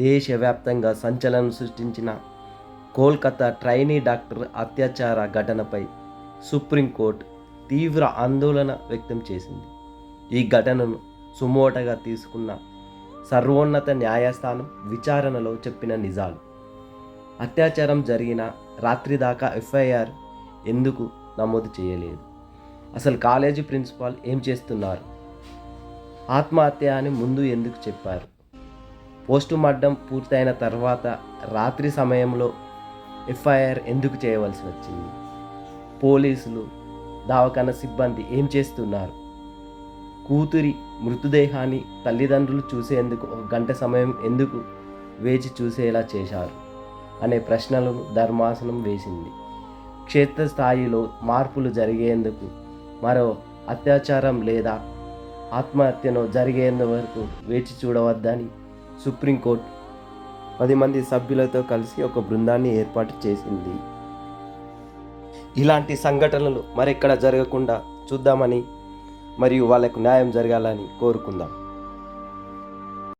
దేశవ్యాప్తంగా సంచలనం సృష్టించిన కోల్కతా ట్రైనీ డాక్టర్ అత్యాచార ఘటనపై సుప్రీంకోర్టు తీవ్ర ఆందోళన వ్యక్తం చేసింది. ఈ ఘటనను సుమోటగా తీసుకున్న సర్వోన్నత న్యాయస్థానం విచారణలో చెప్పిన నిజాలు. అత్యాచారం జరిగిన రాత్రి దాకా ఎఫ్ఐఆర్ ఎందుకు నమోదు చేయలేదు? అసలు కాలేజీ ప్రిన్సిపాల్ ఏం చేస్తున్నారు? ఆత్మహత్య అని ముందు ఎందుకు చెప్పారు? పోస్టు మార్టం పూర్తయిన తర్వాత రాత్రి సమయంలో ఎఫ్ఐఆర్ ఎందుకు చేయవలసి వచ్చింది? పోలీసులు దవాఖాన సిబ్బంది ఏం చేస్తున్నారు? కూతురి మృతదేహాన్ని తల్లిదండ్రులు చూసేందుకు ఒక గంట సమయం ఎందుకు వేచి చూసేలా చేశారు? అనే ప్రశ్నలను ధర్మాసనం వేసింది. క్షేత్రస్థాయిలో మార్పులు జరిగేందుకు మరో అత్యాచారం లేదా ఆత్మహత్యను జరిగేందు వరకు వేచి చూడవద్దని సుప్రీంకోర్టు పది మంది సభ్యులతో కలిసి ఒక బృందాన్ని ఏర్పాటు చేసింది. ఇలాంటి సంఘటనలు మరెక్కడ జరగకుండా చూద్దామని మరియు వాళ్ళకు న్యాయం జరగాలని కోరుకుందాం.